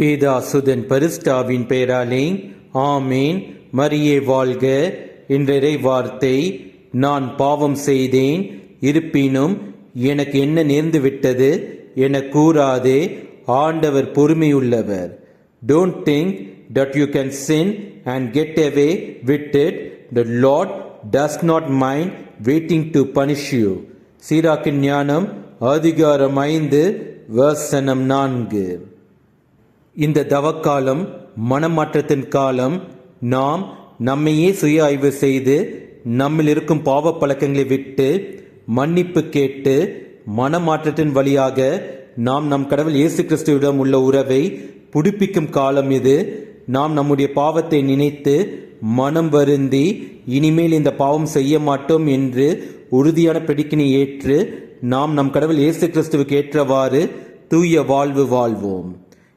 பேதாசுதன் பரிஸ்டாவின் பெயராலே ஆமேன். மரியே வாழ்க. என்றரை வார்த்தை நான் பாவம் செய்தேன் இருப்பினும் எனக்கு என்ன நேர்ந்து விட்டது என கூறாதே ஆண்டவர் பொறுமையுள்ளவர். Don't think that you can sin and get away with it the lord does not mind waiting to punish you சீராக்கின் ஞானம் அதிகாரம் ஐந்து வசனம் நான்கு. இந்த தவக்காலம் மனமாற்றத்தின் காலம் நாம் நம்மையே சுய ஆய்வு செய்து நம்மில் இருக்கும் பாவ பழக்கங்களை விட்டு மன்னிப்பு கேட்டு மனமாற்றத்தின் வழியாக நாம் நம் கடவுள் இயேசு கிறிஸ்துவிடம் உள்ள உறவை புதுப்பிக்கும் காலம் இது. நாம் நம்முடைய பாவத்தை நினைத்து மனம் வருந்தி இனிமேல் இந்த பாவம் செய்ய மாட்டோம் என்று உறுதியான பிடிக்கினை ஏற்று நாம் நம் கடவுள் இயேசு கிறிஸ்துவுக்கு ஏற்றவாறு தூய வாழ்வு வாழ்வோம்.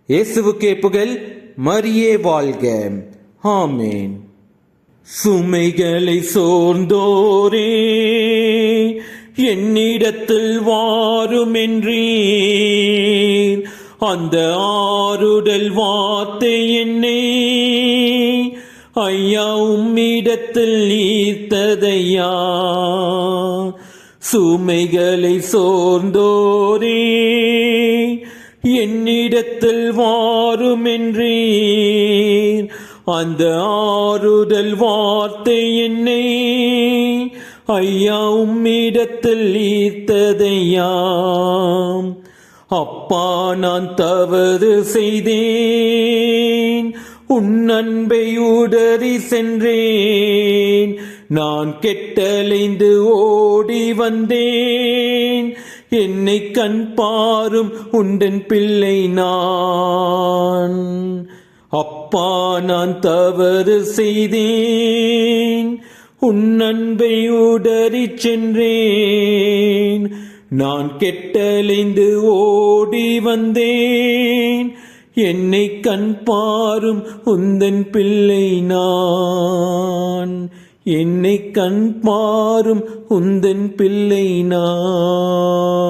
இயேசுவுக்கே புகழ் மரியே வாழ்க. ஆமேன். சுமைகளை சோர்ந்தோரே என்னிடத்தில் வாருமென்றீர். அந்த ஆறுடல் வார்த்தை என்னே ஐயா உம்மிடத்தில் ஈர்த்ததையா சுமைகளை சோர்ந்தோரே என்னிடத்தில் வாருமென்றீர். அந்த ஆறுதல் வார்த்தை என்னை ஐயா உம்மிடத்தில் ஈர்த்ததையாம். அப்பா நான் தவறு செய்தேன். உன் அன்பை உடறி சென்றேன். நான் கெட்டலைந்து ஓடி வந்தேன். என்னை கண் பாரும் உண்டன் பிள்ளை நான். அப்பா நான் தவறு செய்தேன். உன் அன்பை உடறி சென்றேன். நான் கெட்டலைந்து ஓடி வந்தேன். என்னை கண் பாரும் உந்தன் பிள்ளை நான். என்னை கண் பாரும் உந்தன் பிள்ளை நான்.